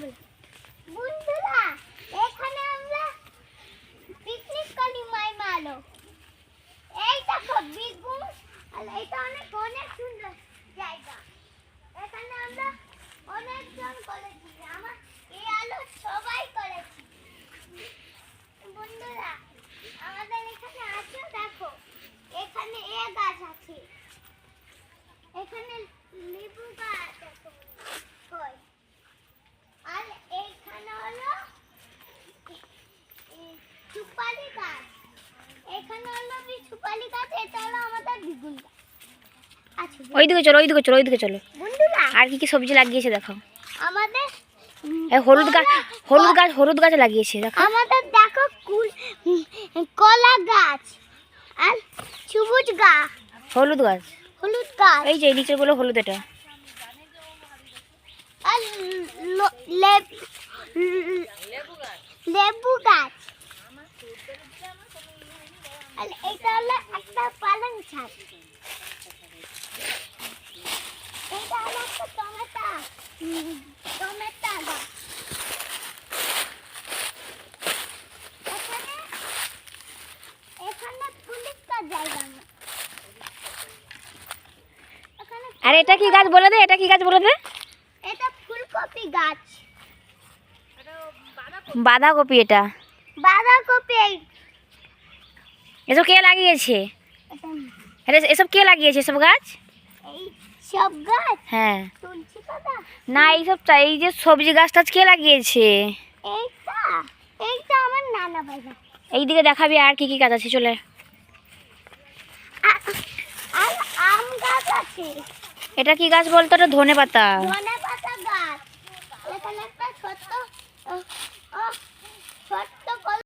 বন্ধুরা, এখানে আমরা পিকনিক করি মাই মালো এই দেখো বিগুন আর এটা অনেক অনেক সুন্দর জায়গা এখানে আমরা অনেকজন করেছি আমার এই আলো সবাই করেছি বন্ধুরা আমাদের এখানে আছে দেখো এখানে এ গাছ আছে এখানে লেবু গাছ আছে হয় আর এইখানে হলো এই সুপারি গাছ। এখানে হলো সুপারি গাছ এটা হলো আমাদের বেগুন গাছ। আচ্ছা ওইদিকে চলো ওইদিকে চলো ওইদিকে চলো। বন্ধুরা আর কি কি সবজি লাগিয়েছে দেখো আমাদের এই হলুদ গাছ হলুদ গাছ হলুদ গাছ লাগিয়েছে দেখো আমাদের দেখো কুল কলা গাছ আর সবুজ গাছ হলুদ গাছ। হলুদ গাছ। এই যে নিচে বলে হলুদ এটা। আর আর এটা হলো একটা পালং শাক। এটা হলো একটা টমেটো। টমেটো গাছ। এখানে জায়গা আর এটা কি গাছ বলে দে এটা কি গাছ বলে দে? এটা ফুলকপি গাছ। বাঁধাকপি এটা। বাঁধাকপি এই- এসব কে লাগিয়েছে? এসব কে লাগিয়েছে এসব গাছ? সব গাছ? হ্যাঁ। না এইসব এই যে সবজি গাছ টাছ কে লাগিয়েছে। এইদিকে দেখাবি আর কি কি গাছ আছে চলে। এটা কি গাছ বলতো? এটা ধনে পাতা ধনে পাতা গাছ। এখানে একটা ছোট্ট আহ,